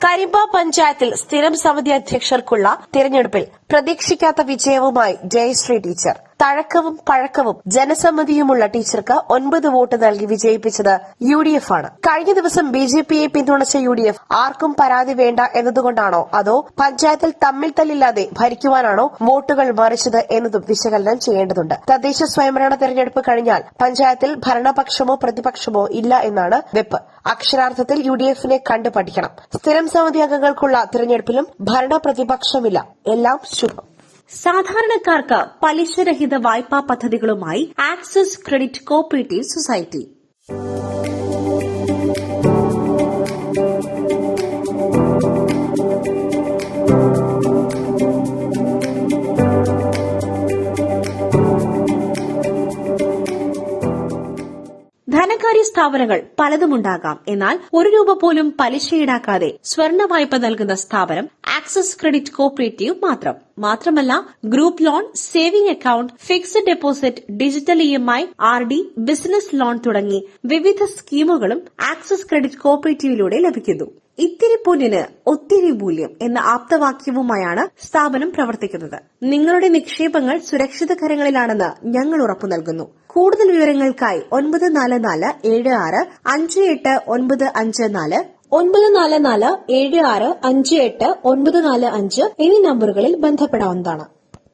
കരിമ്പ പഞ്ചായത്തിൽ സ്ഥിരം സമിതി അധ്യക്ഷർക്കുള്ള തിരഞ്ഞെടുപ്പിൽ പ്രതീക്ഷിക്കാത്ത വിജയവുമായി ജയശ്രീ ടീച്ചർ. തഴക്കവും പഴക്കവും ജനസമ്മതിയുമുള്ള ടീച്ചർക്ക് ഒൻപത് വോട്ട് നൽകി വിജയിപ്പിച്ചത് യു ഡി എഫ് ആണ് കഴിഞ്ഞ ദിവസം ബി ജെ പിയെ പിന്തുണച്ച യു ഡി എഫ് ആർക്കും പരാതി വേണ്ട എന്നതുകൊണ്ടാണോ അതോ പഞ്ചായത്തിൽ തമ്മിൽ തല്ലില്ലാതെ ഭരിക്കുവാനാണോ വോട്ടുകൾ മറിച്ചത് എന്നതും വിശകലനം ചെയ്യേണ്ടതുണ്ട്. തദ്ദേശ സ്വയംഭരണ തെരഞ്ഞെടുപ്പ് കഴിഞ്ഞാൽ പഞ്ചായത്തിൽ ഭരണപക്ഷമോ പ്രതിപക്ഷമോ ഇല്ല എന്നാണ് വെപ്പ്. അക്ഷരാർത്ഥത്തിൽ യു ഡി എഫിനെ കണ്ടു പഠിക്കണം സ്ഥിരം സമിതി അംഗങ്ങൾക്കുള്ള തിരഞ്ഞെടുപ്പിലും ഭരണ പ്രതിപക്ഷമില്ല. എല്ലാം ശുഭം. സാധാരണക്കാർക്ക് പലിശരഹിത വായ്പാ പദ്ധതികളുമായി ആക്സിസ് ക്രെഡിറ്റ് കോപ്പറേറ്റീവ് സൊസൈറ്റി. ധനകാര്യ സ്ഥാപനങ്ങൾ പലതുമുണ്ടാകാം എന്നാൽ ഒരു രൂപ പോലും പലിശ ഈടാക്കാതെ സ്വർണ വായ്പ നൽകുന്ന സ്ഥാപനം ആക്സസ് ക്രെഡിറ്റ് കോപ്പറേറ്റീവ് മാത്രം. മാത്രമല്ല group loan saving account fixed deposit digital E M I R D business loan തുടങ്ങി വിവിധ സ്കീമുകളും ആക്സസ് ക്രെഡിറ്റ് കോപ്പറേറ്റീവിലൂടെ ലഭിക്കുന്നു. ഇത്തിരി പൊന്നിന് ഒത്തിരി മൂല്യം എന്ന ആപ്തവാക്യവുമായാണ് സ്ഥാപനം പ്രവർത്തിക്കുന്നത്. നിങ്ങളുടെ നിക്ഷേപങ്ങൾ സുരക്ഷിത കരങ്ങളിലാണെന്ന് ഞങ്ങൾ ഉറപ്പു നൽകുന്നു. കൂടുതൽ വിവരങ്ങൾക്കായി ഒൻപത് നാല് നാല് ഏഴ് ആറ് അഞ്ച് എട്ട് ഒൻപത് അഞ്ച് നാല് ഒൻപത് നാല് നാല് ഏഴ് ആറ് അഞ്ച് എട്ട് ഒൻപത് നാല് അഞ്ച് എന്നീ നമ്പറുകളിൽ ബന്ധപ്പെടാവുന്നതാണ്.